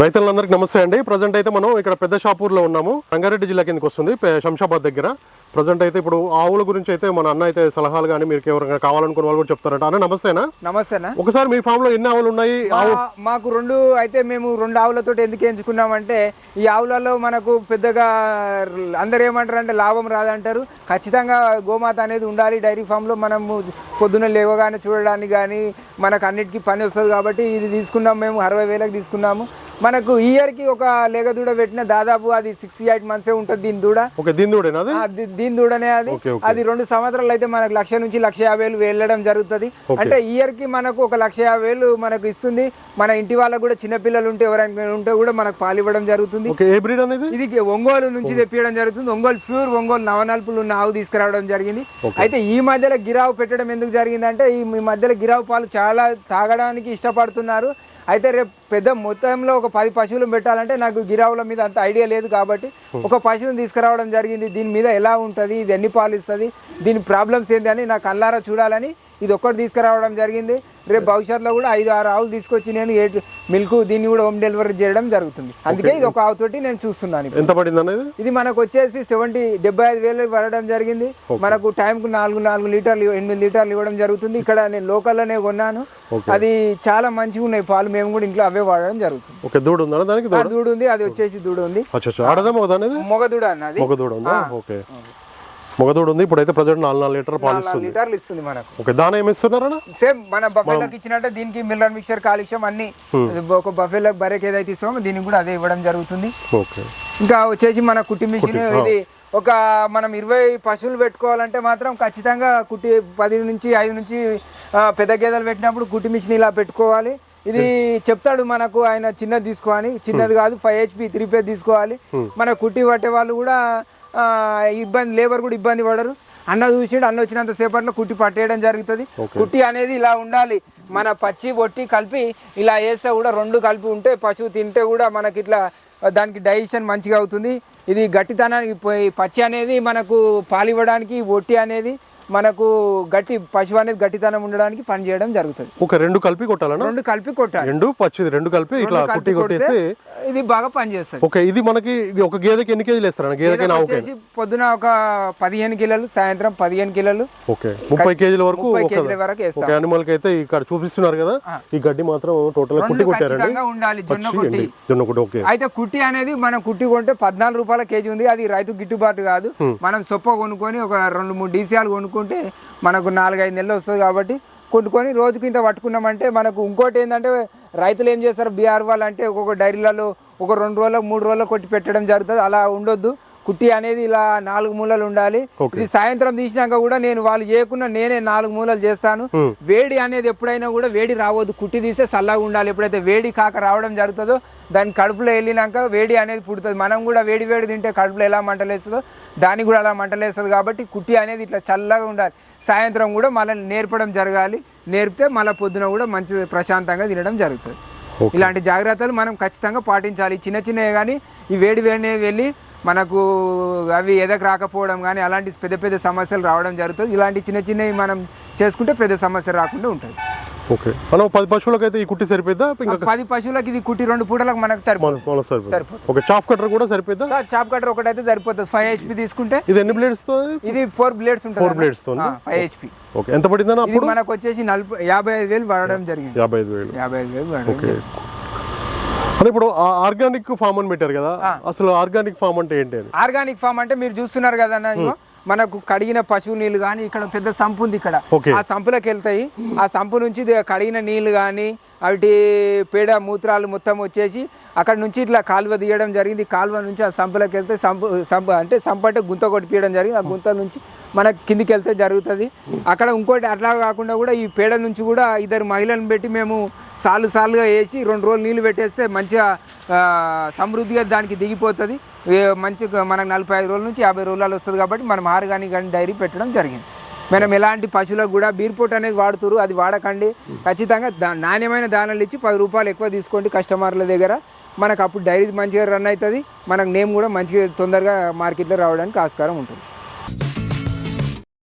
రైతులందరికీ నమస్తే అండి. ప్రజెంట్ అయితే మనం ఇక్కడ పెద్ద షాపూర్లో ఉన్నాము. రంగారెడ్డి జిల్లా కిందకి వస్తుంది శంషాబాద్ దగ్గర. ప్రజెంట్ అయితే ఇప్పుడు ఆవుల గురించి అయితే మన అన్న అయితే సలహాలు కానీ మీరు ఎవరైనా కావాలనుకున్న వాళ్ళు కూడా చెప్తారంట. అన్న నమస్తేనా? నమస్తేనా? ఒకసారి మీ ఫామ్లో ఎన్ని ఆవులు ఉన్నాయి? మాకు రెండు అయితే మేము రెండు ఆవులతో ఎందుకు ఎంచుకున్నామంటే ఈ ఆవులలో మనకు పెద్దగా అందరు ఏమంటారు అంటే లాభం రాదంటారు. ఖచ్చితంగా గోమాత అనేది ఉండాలి డైరీ ఫామ్లో మనము పొద్దున లేవగానే చూడడానికి కానీ మనకు అన్నిటికీ పని వస్తుంది కాబట్టి ఇది తీసుకున్నాం మేము అరవై వేలకు తీసుకున్నాము. మనకు ఇయర్కి ఒక లేగ దూడ పెట్టిన దాదాపు అది సిక్స్ ఎయిట్ మంత్సే ఉంటుంది దీని దూడ. దీని దూడేనా అది? అది. రెండు సంవత్సరాలు అయితే మనకు లక్ష నుంచి లక్ష యాభై వేలు వెళ్ళడం జరుగుతుంది. అంటే ఇయర్కి మనకు ఒక లక్ష యాభై వేలు మనకు ఇస్తుంది. మన ఇంటి వాళ్ళకు కూడా చిన్నపిల్లలు ఉంటే ఎవరైనా ఉంటే కూడా మనకు పాలు ఇవ్వడం జరుగుతుంది. ఇది ఒంగోలు నుంచి తెప్పియడం జరుగుతుంది. ఒంగోలు ప్యూర్ ఒంగోలు నవనల్పులు ఉన్న ఆవు తీసుకురావడం జరిగింది. అయితే ఈ మధ్యలో గిరావు పెట్టడం ఎందుకు జరిగిందంటే ఈ మధ్యలో గిరావు పాలు చాలా తాగడానికి ఇష్టపడుతున్నారు. అయితే రేపు పెద్ద మొత్తంలో ఒక పది పశువులు పెట్టాలంటే నాకు గిరావుల మీద అంత ఐడియా లేదు కాబట్టి ఒక పశువుని తీసుకురావడం జరిగింది. దీని మీద ఎలా ఉంటుంది? ఇది ఎన్ని పాలు ఇస్తుంది? దీని ప్రాబ్లమ్స్ ఏంటి అని నాకు కల్లారా చూడాలని ఇది ఒక్కటి తీసుకురావడం జరిగింది. రేపు భవిష్యత్తులో కూడా ఐదు ఆరు ఆవులు తీసుకొచ్చి నేను ఏ మిల్క్ దీన్ని కూడా హోమ్ డెలివరీ చేయడం జరుగుతుంది. అందుకే ఇది ఒక ఆవుతోటి నేను చూస్తున్నాను. ఎంత పడింది ఇది? మనకు వచ్చేసి సెవెంటీ డెబ్బై ఐదు వేలు పడడం జరిగింది. మనకు టైంకు నాలుగు నాలుగు లీటర్లు ఎనిమిది లీటర్లు ఇవ్వడం జరుగుతుంది. ఇక్కడ నేను లోకల్లోనే కొన్నాను. అది చాలా మంచిగా ఉన్నాయి. పాలు మేము కూడా ఇంట్లో అవే వాడడం జరుగుతుంది. ఓకే దూడ ఉందా దానికి? దూడ? ఉంది. అది వచ్చేసి దూడ ఉంది. మొగ దూడ అన్నది మొగ దూడ ఉందా? ఓకే. మొగ దూడ ఉంది ఇప్పుడైతే ప్రజెంట్ నాలుగు నాలుగు లీటర్ పాలు నాలుగు లీటర్లు ఇస్తుంది మనకు. ఓకే దాని ఏమి ఇస్తున్నారా సేమ్ మన బఫెలోకి ఇచ్చినట్టే దీనికి మిల్లర్ మిక్చర్ కాలుష్యం అన్ని ఒక బఫెలో బరేకి ఏదైతే ఇస్తామో దీనికి కూడా అదే ఇవ్వడం జరుగుతుంది. ఓకే. ఇంకా వచ్చేసి మన కుట్టి మిషన్ ఇది ఒక మనం ఇరవై పశువులు పెట్టుకోవాలంటే మాత్రం ఖచ్చితంగా కుట్టి పది నుంచి ఐదు నుంచి పెద్ద గేదెలు పెట్టినప్పుడు కుట్టి మిషన్ ఇలా పెట్టుకోవాలి. ఇది చెప్తాడు మనకు ఆయన చిన్నది తీసుకోవాలి చిన్నది కాదు ఫైవ్ హెచ్పి త్రీ పే తీసుకోవాలి. మన కుట్టి పట్టే వాళ్ళు కూడా ఇబ్బంది లేబర్ కూడా ఇబ్బంది పడరు. అన్న చూసిండు అన్న వచ్చినంత సేపట్లో కుట్టి పట్టేయడం జరుగుతుంది. కుట్టి అనేది ఇలా ఉండాలి. మన పచ్చి బొట్టి కలిపి ఇలా వేస్తే కూడా రెండు కలిపి ఉంటే పశువు తింటే కూడా మనకి ఇట్లా దానికి డైజెషన్ మంచిగా అవుతుంది. ఇది గట్టితనానికి పచ్చి అనేది మనకు పాలు ఇవ్వడానికి ఒట్టి అనేది మనకు గట్టి పశువు అనేది గట్టితనం ఉండడానికి పని చేయడం జరుగుతుంది. ఒక రెండు కలిపి కొట్టాలనా? రెండు కలిపి కొట్టాలి. రెండు పచ్చిది రెండు కలిపి ఇట్లా కుట్టి కొట్టేసి ఇది బాగా పనిచేస్తుంది. ఓకే ఇది మనకి ఒక గేదెకి ఎన్ని కేజీలు గేదెకి ఆవుకి వచ్చేసి పొద్దున ఒక పదిహేను కిలోలు సాయంత్రం పదిహేను కిలోలు. ఓకే ముప్పై కేజీల వరకు కేజీల వరకు వేస్తాం. యానిమల్కి అయితే ఇక్కడ చూపిస్తున్నారు కదా ఈ గడ్డి మాత్రం టోటల్ కుట్టి కొట్టారండి. ఖచ్చితంగా ఉండాలి జొన్న పచ్చి కొట్టి. జొన్న కుట్టి ఓకే. అయితే కుట్టి అనేది మనం కుట్టి కొంటే పద్నాలుగు రూపాయల కేజీ ఉంది అది రైతు గిట్టుబాటు కాదు. మనం సొప్ప కొనుక్కొని ఒక రెండు మూడు డీసీఆలు కొనుక్కుంటే మనకు నాలుగైదు నెలలు వస్తుంది కాబట్టి కొనుక్కొని రోజుకి ఇంత పట్టుకున్నామంటే మనకు ఇంకోటి ఏంటంటే రైతులు ఏం చేస్తారు బీఆర్ వాళ్ళు అంటే ఒక్కొక్క డైరీలలో ఒక రెండు రోజులకు మూడు రోజులకు కొట్టి పెట్టడం జరుగుతుంది. అలా ఉండొద్దు. కుట్టి అనేది ఇలా నాలుగు మూలలు ఉండాలి. ఇది సాయంత్రం తీసినాక కూడా నేను వాళ్ళు చేయకుండా నేనే నాలుగు మూలలు చేస్తాను. వేడి అనేది ఎప్పుడైనా కూడా వేడి రావద్దు. కుట్టి తీస్తే చల్లగా ఉండాలి. ఎప్పుడైతే వేడి కాక రావడం జరుగుతుందో దాని కడుపులో వెళ్ళినాక వేడి అనేది పుడుతుంది. మనం కూడా వేడి వేడి తింటే కడుపులో ఎలా మంటలేస్తుందో దానికి కూడా అలా మంటలేస్తుంది కాబట్టి కుట్టి అనేది ఇట్లా చల్లగా ఉండాలి. సాయంత్రం కూడా మళ్ళీ నేర్పడం జరగాలి. నేర్పితే మళ్ళీ పొద్దున కూడా మంచి ప్రశాంతంగా తినడం జరుగుతుంది. ఇలాంటి జాగ్రత్తలు మనం ఖచ్చితంగా పాటించాలి. చిన్న చిన్నవి కానీ ఈ వేడి వేడి వెళ్ళి మనకు అవి ఎదకు రాకపోవడం కానీ అలాంటి పెద్ద పెద్ద సమస్యలు రావడం జరుగుతుంది. ఇలాంటి చిన్న చిన్నవి మనం చేసుకుంటే పెద్ద సమస్య రాకుండా ఉంటుంది. ఓకే. మనం పది పశువులకు అయితే ఈ కుట్టి సరిపోద్దా పది పశువులకి ఇది కుట్టి రెండు పూటలకు మనకు సరిపోతుంది సరిపోతుంది. ఓకే. చాప్ కట్టర్ కూడా సరిపోద్దా సార్ చాప్ కట్టర్ ఒకటైతే సరిపోతుంది. ఫైవ్ హెచ్పి తీసుకుంటే ఇది ఎన్ని బ్లేడ్స్తో? ఇది ఫోర్ బ్లేడ్స్ ఫోర్ ఉంటుంది బ్లేడ్స్తో ఫైవ్ హెచ్పి ఓకే. ఎంత పడిందన్న అప్పుడు? మనకు వచ్చేసి నలభై యాభై ఐదు వేలు పడడం జరిగింది. యాభై ఐదు వేలు. యాభై ఐదు వేలు ఓకే. అని ఇప్పుడు ఆర్గానిక్ ఫామ్ అని పెట్టారు కదా అసలు ఆర్గానిక్ ఫామ్ అంటే ఏంటి అది ఆర్గానిక్ ఫామ్ అంటే మీరు చూస్తున్నారు కదా మనకు కడిగిన పశువు నీళ్ళు కానీ ఇక్కడ పెద్ద సంపు ఉంది ఇక్కడ. ఆ సంపులోకి వెళ్తాయి. ఆ సంపు నుంచి కడిగిన నీళ్ళు కానీ వాటి పేడ మూత్రాలు మొత్తం వచ్చేసి అక్కడ నుంచి ఇట్లా కాలువ తీయడం జరిగింది. కాలువ నుంచి ఆ సంపులోకి వెళ్తే సంపు సంపు అంటే సంపంటే గుంత గుంత కొట్టిపియడం జరిగింది. ఆ గుంత నుంచి మన కిందికి వెళ్తే జరుగుతుంది. అక్కడ ఇంకోటి అట్లా కాకుండా కూడా ఈ పేడ నుంచి కూడా ఇద్దరు మహిళలను పెట్టి మేము సాలు సాలుగా వేసి రెండు రోజులు నీళ్ళు పెట్టేస్తే మంచిగా సమృద్ధిగా దానికి దిగిపోతుంది. మంచిగా మనకు నలభై ఐదు రోజుల నుంచి యాభై రోజులలో వస్తుంది కాబట్టి మనం ఆర్గానిక్ కానీ డైరీ పెట్టడం జరిగింది. మనం ఎలాంటి పశువులకు కూడా బీర్పోట్ అనేది వాడుతురు అది వాడకండి. ఖచ్చితంగా దా నాణ్యమైన దానాలు ఇచ్చి పది రూపాయలు ఎక్కువ తీసుకోండి కస్టమర్ల దగ్గర. మనకు అప్పుడు డైరీ మంచిగా రన్ అవుతుంది. మనకు నేమ్ కూడా మంచిగా తొందరగా మార్కెట్లో రావడానికి ఆస్కారం ఉంటుంది.